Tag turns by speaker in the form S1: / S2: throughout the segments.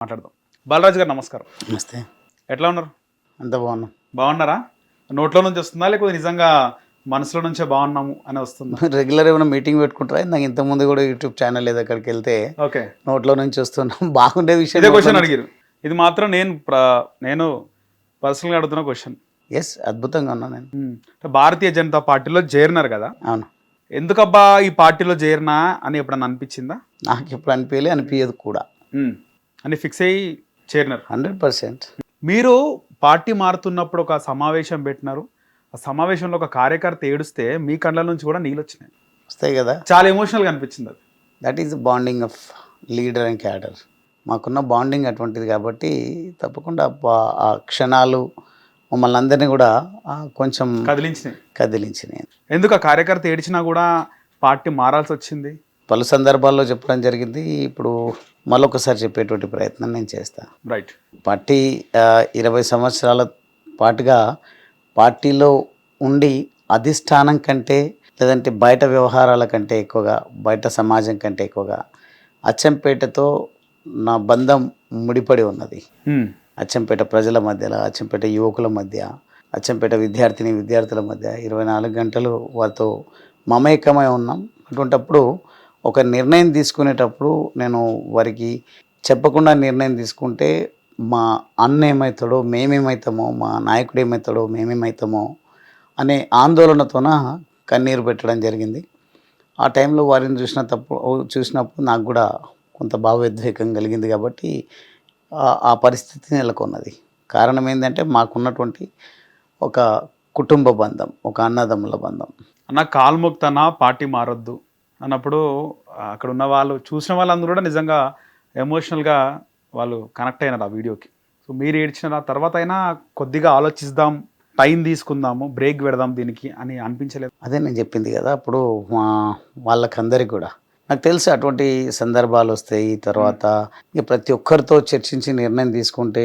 S1: మాట్లాడదాం. బాలరాజు గారు నమస్కారం.
S2: నమస్తే.
S1: ఎట్లా ఉన్నారు?
S2: అంత బాగున్నాం.
S1: బాగున్నారా? నోట్లో నుంచి వస్తుందా? లేకపోతే నిజంగా మనసులో నుంచే బాగున్నాము అని వస్తుందా?
S2: రెగ్యులర్ ఏమైనా మీటింగ్ పెట్టుకుంటారా? నాకు ఇంతకుముందు కూడా యూట్యూబ్ ఛానల్ ఏదో అక్కడికి వెళ్తే
S1: ఓకే.
S2: నోట్లో నుంచి వస్తున్నాం. బాగుండే విషయం
S1: ఇదే క్వశ్చన్ అడిగారు. ఇది మాత్రం నేను నేను పర్సనల్గా అడుగుతున్న క్వశ్చన్
S2: ఎస్ అద్భుతంగా ఉన్నా నేను.
S1: భారతీయ జనతా పార్టీలో చేరినారు కదా?
S2: అవును.
S1: ఎందుకబ్బా ఈ పార్టీలో చేరినా అని ఎప్పుడన్నా అనిపించిందా?
S2: నాకు ఇప్పుడు అనిపించలే అనిపించదు కూడా.
S1: అని ఫిక్స్ అయ్యి చేరినారు.
S2: Hundred percent.
S1: మీరు పార్టీ మారుతున్నప్పుడు ఒక సమావేశం పెట్టినారు. ఆ సమావేశంలో ఒక కార్యకర్త ఏడుస్తే మీ కళ్ళ నుంచి కూడా నీళ్ళు వచ్చినాయి.
S2: వస్తాయి కదా?
S1: చాలా ఎమోషనల్గా అనిపించింది అది.
S2: That is bonding of leader and cadre మాకున్న బాండింగ్ అటువంటిది కాబట్టి తప్పకుండా ఆ- క్షణాలు మమ్మల్ని అందరినీ కూడా కొంచెం
S1: కదిలించినాయి.
S2: కదిలించినాయి.
S1: ఎందుకు ఆ కార్యకర్త ఏడిచినా కూడా పార్టీ మారాల్సి వచ్చింది?
S2: పలు సందర్భాల్లో చెప్పడం జరిగింది. ఇప్పుడు మరొకసారి చెప్పేటువంటి ప్రయత్నం నేను చేస్తాను
S1: రైట్
S2: పార్టీ ఇరవై సంవత్సరాల పాటుగా పార్టీలో ఉండి అధిష్టానం కంటే లేదంటే బయట వ్యవహారాల కంటే ఎక్కువగా బయట సమాజం కంటే ఎక్కువగా అచ్చంపేటతో నా బంధం ముడిపడి ఉన్నది. అచ్చంపేట ప్రజల మధ్యలో అచ్చంపేట యువకుల మధ్య అచ్చంపేట విద్యార్థిని విద్యార్థుల మధ్య ఇరవై నాలుగు గంటలు వారితో మమేకమై ఉన్నాం. అటువంటప్పుడు ఒక నిర్ణయం తీసుకునేటప్పుడు నేను వారికి చెప్పకుండా నిర్ణయం తీసుకుంటే మా అన్న ఏమవుతాడో మేమేమవుతామో మా నాయకుడు ఏమవుతాడో మేమేమవుతామో అనే ఆందోళనతోన కన్నీరు పెట్టడం జరిగింది. ఆ టైంలో వారిని చూసిన తప్పు చూసినప్పుడు నాకు కూడా కొంత భావోద్వేగం కలిగింది కాబట్టి ఆ- పరిస్థితి నెలకొన్నది. కారణం ఏంటంటే మాకున్నటువంటి ఒక కుటుంబ బంధం ఒక అన్నదమ్ముల బంధం.
S1: అన్న కాల్ముక్తనా పార్టీ మారొద్దు? అన్నప్పుడు అక్కడ ఉన్న వాళ్ళు చూసిన వాళ్ళందరూ కూడా నిజంగా ఎమోషనల్గా వాళ్ళు కనెక్ట్ అయినారు ఆ వీడియోకి. సో మీరు ఏడ్చిన తర్వాత అయినా కొద్దిగా ఆలోచిద్దాం టైం తీసుకుందాము బ్రేక్ పెడదాం దీనికి అని అనిపించలేదు.
S2: అదే నేను చెప్పింది కదా అప్పుడు మా వాళ్ళకందరికి కూడా. నాకు తెలుసు అటువంటి సందర్భాలు వస్తాయి తర్వాత ఇక ప్రతి ఒక్కరితో చర్చించి నిర్ణయం తీసుకుంటే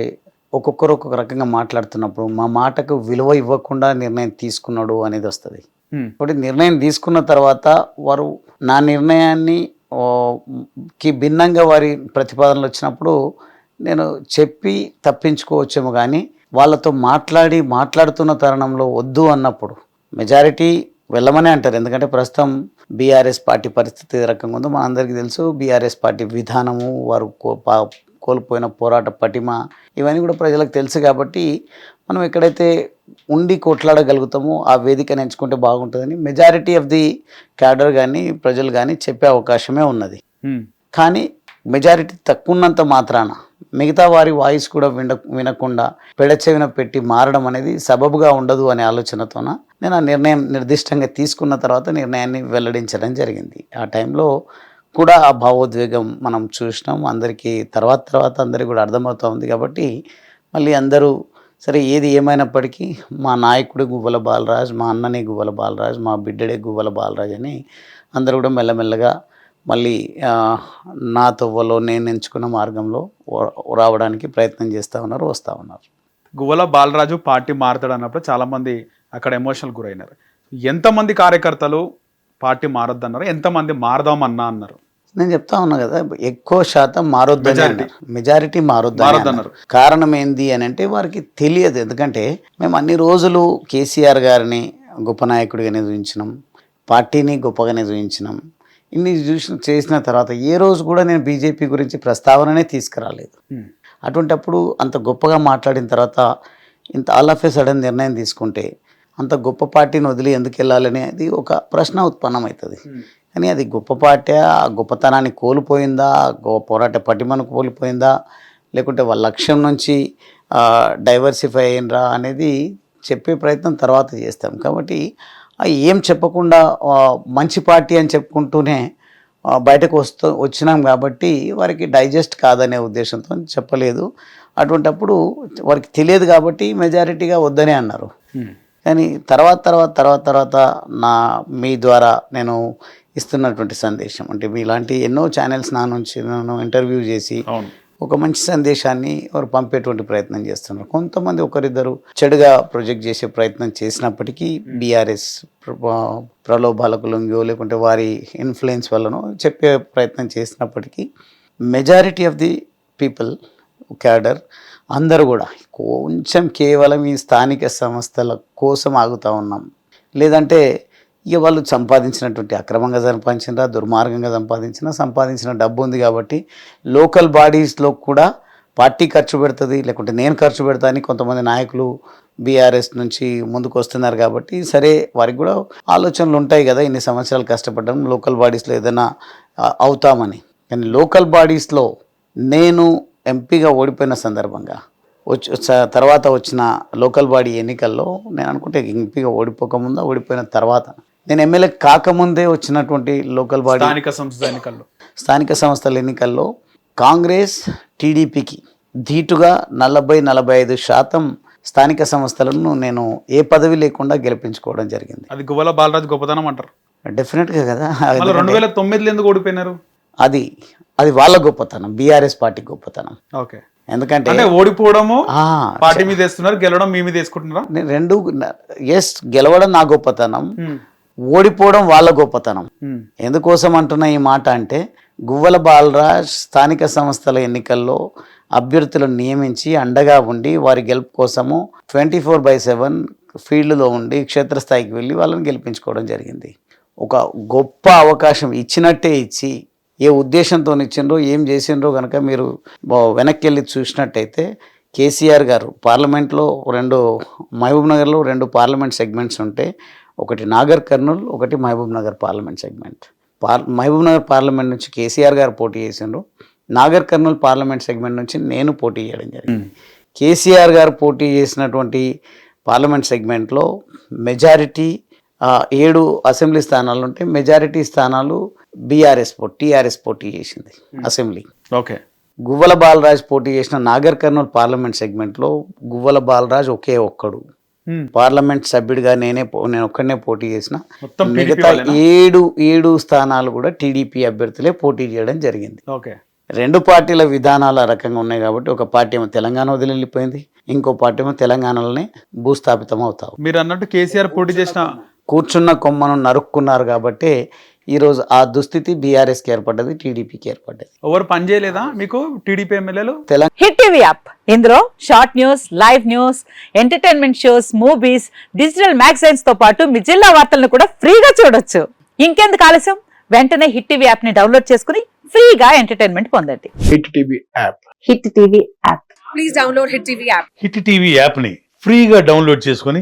S2: ఒక్కొక్కరు ఒక్కొక్క రకంగా మాట్లాడుతున్నప్పుడు మా మాటకు విలువ ఇవ్వకుండా నిర్ణయం తీసుకున్నాడు అనేది వస్తుంది. ఒకటి నిర్ణయం తీసుకున్న తర్వాత వారు నా నిర్ణయాన్ని కి భిన్నంగా వారి ప్రతిపాదనలు వచ్చినప్పుడు నేను చెప్పి తప్పించుకోవచ్చేమో కానీ వాళ్ళతో మాట్లాడి మాట్లాడుతున్న తరుణంలో వద్దు అన్నప్పుడు మెజారిటీ వెళ్ళమనే అంటారు. ఎందుకంటే ప్రస్తుతం బీఆర్ఎస్ పార్టీ పరిస్థితి రకంగా ఉందో మనందరికీ తెలుసు. బీఆర్ఎస్ పార్టీ విధానము వారు కో- పా- కోల్పోయిన పోరాట పటిమ ఇవన్నీ కూడా ప్రజలకు తెలుసు కాబట్టి మనం ఎక్కడైతే ఉండి కొట్లాడగలుగుతామో ఆ వేదికను ఎంచుకుంటే బాగుంటుందని మెజారిటీ ఆఫ్ ది క్యాడర్ కానీ ప్రజలు కానీ చెప్పే అవకాశమే ఉన్నది. కానీ మెజారిటీ తక్కువ ఉన్నంత మాత్రాన మిగతా వారి వాయిస్ కూడా విన వినకుండా పెడచెవిన పెట్టి మారడం అనేది సబబుగా ఉండదు అనే ఆలోచనతోన నేను ఆ నిర్ణయం నిర్దిష్టంగా తీసుకున్న తర్వాత నిర్ణయాన్ని వెల్లడించడం జరిగింది. ఆ టైంలో కూడా ఆ భావోద్వేగం మనం చూసినాం. అందరికీ తర్వాత తర్వాత అందరికీ కూడా అర్థమవుతూ ఉంది కాబట్టి మళ్ళీ అందరూ సరే ఏది ఏమైనప్పటికీ మా నాయకుడు గువ్వల బాలరాజ్ మా అన్నని గువ్వల బాలరాజ్ మా బిడ్డడే గువ్వల బాలరాజ్ అని అందరూ కూడా మెల్లమెల్లగా మళ్ళీ నా తొవ్వలో నేను ఎంచుకున్న మార్గంలో రావడానికి ప్రయత్నం చేస్తూ ఉన్నారు వస్తూ ఉన్నారు.
S1: గువ్వల బాలరాజు పార్టీ మారుతాడు అన్నప్పుడు చాలామంది అక్కడ ఎమోషనల్ గురైనారు. ఎంతమంది కార్యకర్తలు పార్టీ మారొద్దన్నారు ఎంతమంది మారదామన్నా అన్నారు?
S2: నేను చెప్తా ఉన్నా కదా ఎక్కువ శాతం మారొద్దని. అన్నారు. మెజారిటీ మారొద్దు
S1: మారొద్దన్నారు.
S2: కారణం ఏంది అని అంటే వారికి తెలియదు. ఎందుకంటే మేము అన్ని రోజులు కేసీఆర్ గారిని గొప్ప నాయకుడిగానే చూపించినాం పార్టీని గొప్పగానే చూపించినాం ఇన్ని చూసిన చేసిన తర్వాత ఏ రోజు కూడా నేను బీజేపీ గురించి ప్రస్తావననే తీసుకురాలేదు.
S1: ఉమ్,
S2: అటువంటప్పుడు అంత గొప్పగా మాట్లాడిన తర్వాత ఇంత ఆల్ ఆఫ్ ఏ సడన్ నిర్ణయం తీసుకుంటే అంత గొప్ప పార్టీని వదిలి ఎందుకు వెళ్ళాలని అది ఒక ప్రశ్న ఉత్పన్నమవుతుంది కానీ అది గొప్ప పార్టీ ఆ గొప్పతనాన్ని కోల్పోయిందా? పోరాట పటిమను కోల్పోయిందా? లేకుంటే వాళ్ళ లక్ష్యం నుంచి డైవర్సిఫై అయినరా అనేది చెప్పే ప్రయత్నం తర్వాత చేస్తాం. కాబట్టి ఏం చెప్పకుండా మంచి పార్టీ అని చెప్పుకుంటూనే బయటకు వస్తూ వచ్చినాం కాబట్టి వారికి డైజెస్ట్ కాదనే ఉద్దేశంతో చెప్పలేదు. అటువంటప్పుడు వారికి తెలియదు కాబట్టి మెజారిటీగా వద్దనే అన్నారు. కానీ తర్వాత తర్వాత తర్వాత తర్వాత నా మీ ద్వారా నేను ఇస్తున్నటువంటి సందేశం. అంటే మీలాంటి ఎన్నో ఛానల్స్ నా నుంచి నన్ను ఇంటర్వ్యూ చేసి ఒక మంచి సందేశాన్ని వారు పంపేటువంటి ప్రయత్నం చేస్తున్నారు. కొంతమంది ఒకరిద్దరు చెడుగా ప్రొజెక్ట్ చేసే ప్రయత్నం చేసినప్పటికీ బీఆర్ఎస్ ప్రలోభాలకు లొంగో లేకుంటే వారి ఇన్ఫ్లుయెన్స్ వల్లనో చెప్పే ప్రయత్నం చేసినప్పటికీ majority of the people cadre అందరూ కూడా కొంచెం కేవలం ఈ స్థానిక సంస్థల కోసం ఆగుతూ ఉన్నాం. లేదంటే ఇక వాళ్ళు సంపాదించినటువంటి అక్రమంగా సంపాదించినా దుర్మార్గంగా సంపాదించినా సంపాదించిన డబ్బు ఉంది కాబట్టి లోకల్ బాడీస్లో కూడా పార్టీ ఖర్చు పెడుతుంది లేకుంటే నేను ఖర్చు పెడతా అని కొంతమంది నాయకులు బీఆర్ఎస్ నుంచి ముందుకు వస్తున్నారు కాబట్టి సరే వారికి కూడా ఆలోచనలు ఉంటాయి కదా ఇన్ని సంవత్సరాలు కష్టపడడం లోకల్ బాడీస్లో ఏదైనా అవుతామని. కానీ లోకల్ బాడీస్లో నేను ఎంపీగా ఓడిపోయిన సందర్భంగా వచ్చి తర్వాత వచ్చిన లోకల్ బాడీ ఎన్నికల్లో నేను అనుకుంటే ఎంపీగా ఓడిపోకముందా ఓడిపోయిన తర్వాత నేను ఎమ్మెల్యే కాకముందే వచ్చినటువంటి లోకల్ బాడీ
S1: స్థానిక సంస్థ ఎన్నికల్లో.
S2: స్థానిక సంస్థల ఎన్నికల్లో కాంగ్రెస్ టీడీపీకి ధీటుగా నలభై నలభై ఐదు శాతం స్థానిక సంస్థలను నేను ఏ పదవి లేకుండా గెలిపించుకోవడం జరిగింది.
S1: అది గువ్వల బాలరాజు గొప్పతనం అంటారు.
S2: డెఫినెట్గా కదా.
S1: రెండు వేల తొమ్మిదిలో ఎందుకు ఓడిపోయినారు?
S2: అది అది వాళ్ళ గొప్పతనం బీఆర్ఎస్ పార్టీ గొప్పతనం.
S1: ఓకే.
S2: ఎందుకంటే
S1: అంటే ఓడిపోవడము పార్టీ మీద వేస్తున్నారు గెలవడం మీ మీద వేసుకుంటున్నారా?
S2: నేను రెండు ఎస్ గెలవడం నా గొప్పతనం
S1: ఉమ్,
S2: ఓడిపోవడం వాళ్ళ గొప్పతనం.
S1: ఉమ్,
S2: ఎందుకోసం అంటున్న ఈ మాట అంటే గువ్వల బాలరాజ్ స్థానిక సంస్థల ఎన్నికల్లో అభ్యర్థులను నియమించి అండగా ఉండి వారి గెలుపు కోసము ట్వంటీ ఫోర్ బై సెవెన్ ఫీల్డ్లో ఉండి క్షేత్రస్థాయికి వెళ్ళి వాళ్ళని గెలిపించుకోవడం జరిగింది. ఒక గొప్ప అవకాశం ఇచ్చినట్టే ఇచ్చి ఏ ఉద్దేశంతో ఇచ్చిండ్రో ఏం చేసిండ్రో కనుక మీరు వెనక్కి వెళ్ళి చూసినట్టయితే కేసీఆర్ గారు పార్లమెంట్లో రెండు మహబూబ్ నగర్లో రెండు పార్లమెంట్ సెగ్మెంట్స్ ఉంటే ఒకటి నాగర్ కర్నూల్ ఒకటి మహబూబ్ నగర్ పార్లమెంట్ సెగ్మెంట్. పార్ మహబూబ్ నగర్ పార్లమెంట్ నుంచి కేసీఆర్ గారు పోటీ చేసిండ్రు. నాగర్ కర్నూల్ పార్లమెంట్ సెగ్మెంట్ నుంచి నేను పోటీ చేయడం జరిగింది. కేసీఆర్ గారు పోటీ చేసినటువంటి పార్లమెంట్ సెగ్మెంట్లో మెజారిటీ ఏడు అసెంబ్లీ స్థానాలు ఉంటే మెజారిటీ స్థానాలు బీఆర్ఎస్ పోటీ టీఆర్ఎస్ పోటీ చేసింది అసెంబ్లీ.
S1: ఓకే.
S2: గువ్వల బాలరాజ్ పోటీ చేసిన నాగర్ కర్నూల్ పార్లమెంట్ సెగ్మెంట్లో గువ్వల బాలరాజ్ ఒకే ఒక్కడు.
S1: ఉమ్,
S2: పార్లమెంట్ సభ్యుడిగా నేనే నేను ఒక్కడనే పోటీ చేసిన. మిగతా? ఏడు ఏడు స్థానాలు కూడా టీడీపీ అభ్యర్థులే పోటీ చేయడం జరిగింది.
S1: ఓకే.
S2: రెండు పార్టీల విధానాలు ఆ రకంగా ఉన్నాయి కాబట్టి ఒక పార్టీ ఏమో తెలంగాణ వదిలి వెళ్ళిపోయింది ఇంకో పార్టీ ఏమో తెలంగాణలోనే భూస్థాపితం అవుతావు.
S1: మీరు అన్నట్టు కేసీఆర్ పోటీ చేసిన
S2: కూర్చున్న కొమ్మను నరుక్కున్నారు కాబట్టి ఈరోజు ఆ దుస్థితి బీఆర్ఎస్కి ఏర్పడ్డది టీడీపీకి ఏర్పడ్డది.
S1: ఎవరు పని చేయలేదా మీకు టీడీపీ ఎమ్మెల్యేలు?
S2: Telangana
S3: Hit TV app. ఇందులో short news live news entertainment shows movies digital మ్యాగజైన్స్తో పాటు మీ జిల్లా వార్తలను కూడా ఫ్రీగా చూడొచ్చు. ఇంకెందుకు ఆలస్యం? వెంటనే హిట్ టీవీ యాప్ని డౌన్లోడ్ చేసుకుని ఫ్రీగా ఎంటర్టైన్మెంట్ పొందండి.
S4: Hit TV app.
S3: Hit TV app.
S5: Hit TV యాప్ని ఫ్రీగా డౌన్లోడ్ చేసుకొని